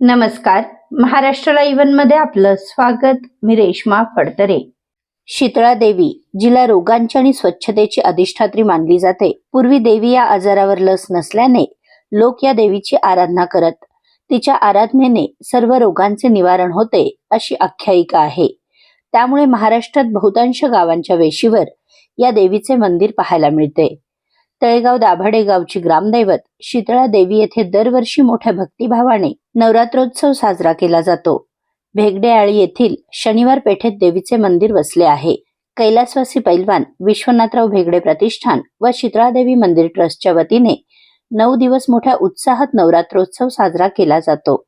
नमस्कार. महाराष्ट्र इव्हनमध्ये आपलं स्वागत. मी रेश्मा फडतरे. शीतळा देवी जिला रोगांची आणि स्वच्छतेची अधिष्ठात्री मानली जाते. पूर्वी देवी या आजारावर लस नसल्याने लोक या देवीची आराधना करत तिच्या आराधनेने सर्व रोगांचे निवारण होते अशी आख्यायिका आहे. त्यामुळे महाराष्ट्रात बहुतांश गावांच्या वेशीवर या देवीचे मंदिर पाहायला मिळते. तळेगाव दाभाडे गावची ग्रामदैवत शीतळा देवी येथे दरवर्षी मोठ्या भक्तिभावाने नवरात्रोत्सव साजरा केला जातो. भेगडेआळी येथील शनिवार पेठेत देवीचे मंदिर वसले आहे. कैलासवासी पैलवान विश्वनाथराव भेगडे प्रतिष्ठान व शीतळादेवी मंदिर ट्रस्टच्या वतीने नऊ दिवस मोठ्या उत्साहात नवरात्रोत्सव साजरा केला जातो.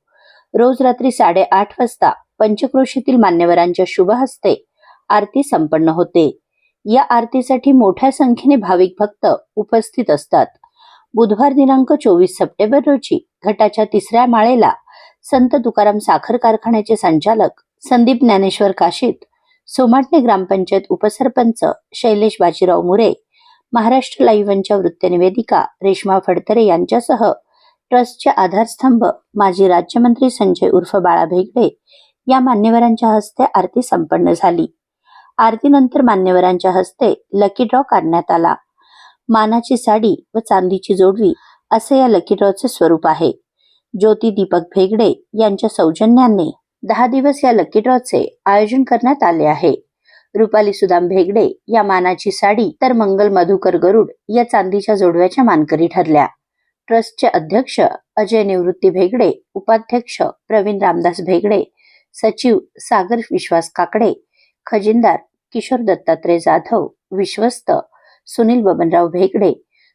रोज रात्री साडेआठ वाजता पंचक्रोशीतील मान्यवरांच्या शुभ हस्ते आरती संपन्न होते. या आरतीसाठी मोठ्या संख्येने भाविक भक्त उपस्थित असतात. बुधवार दिनांक चोवीस सप्टेंबर रोजी घटाच्या तिसऱ्या माळेला संत तुकाराम साखर कारखान्याचे संचालक संदीप ज्ञानेश्वर काशीत सोमाटणे ग्रामपंचायत उपसरपंच शैलेश बाजीराव मुरे महाराष्ट्र लाईव्हच्या वृत्तनिवेदिका रेश्मा फडतरे यांच्यासह ट्रस्टचे आधारस्तंभ माजी राज्यमंत्री संजय उर्फ बाळा भेगडे या मान्यवरांच्या हस्ते आरती संपन्न झाली. आरतीनंतर मान्यवरांच्या हस्ते लकी ड्रॉ काढण्यात आला. मानाची साडी व चांदीची जोडवी असे या लकी ड्रॉचे स्वरूप आहे. ज्योती दीपक भेगडे यांच्या सौजन्याने दहा दिवस या लकी ड्रॉचे आयोजन करण्यात आले आहे. रुपाली सुदाम भेगडे या मानाची साडी तर मंगल मधुकर गरुड या चांदीच्या जोडव्याच्या मानकरी ठरल्या. ट्रस्टचे अध्यक्ष अजय निवृत्ती भेगडे उपाध्यक्ष प्रवीण रामदास भेगडे सचिव सागर विश्वास काकडे खजिनदार किशोर दत्तात्रय जाधव विश्वस्त सुनील बबनराव भेगडे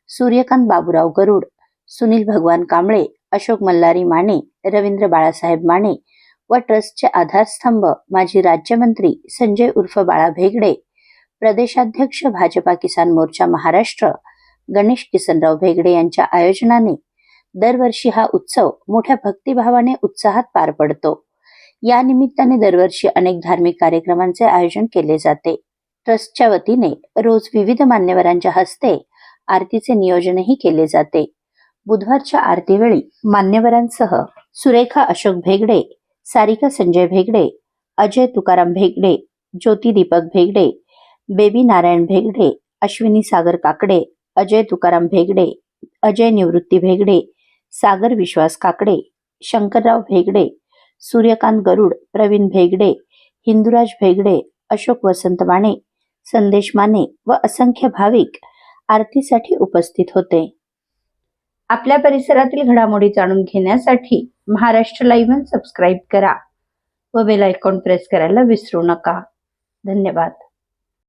सूर्यकांत बाबूराव गरुड सुनील भगवान कांबळे अशोक मल्हारी माने रवींद्र बाळासाहेब माने व ट्रस्टचे आधारस्तंभ माजी राज्यमंत्री संजय उर्फ बाळा भेगडे प्रदेशाध्यक्ष भाजपा किसान मोर्चा महाराष्ट्र गणेश किसनराव भेगडे यांच्या आयोजनाने दरवर्षी हा उत्सव मोठ्या भक्तिभावाने उत्साहात पार पडतो. या निमित्ताने दरवर्षी अनेक धार्मिक कार्यक्रमांचे आयोजन केले जाते. ट्रस्टच्या वतीने रोज विविध मान्यवरांच्या हस्ते आरतीचे नियोजनही केले जाते. बुधवारच्या आरतीवेळी मान्यवरांसह सुरेखा अशोक भेगडे सारिका संजय भेगडे अजय तुकाराम भेगडे ज्योती दीपक भेगडे बेबी नारायण भेगडे अश्विनी सागर काकडे अजय तुकाराम भेगडे अजय निवृत्ती भेगडे सागर विश्वास काकडे शंकरराव भेगडे सूर्यकांत गरुड प्रवीण भेगडे हिंदुराज भेगडे अशोक वसंत माने संदेश माने व असंख्य भाविक आरतीसाठी उपस्थित होते. आपल्या परिसरातील घडामोडी जाणून घेण्यासाठी महाराष्ट्र लाईव्ह सबस्क्राईब करा व बेल आयकॉन प्रेस करायला विसरू नका. धन्यवाद.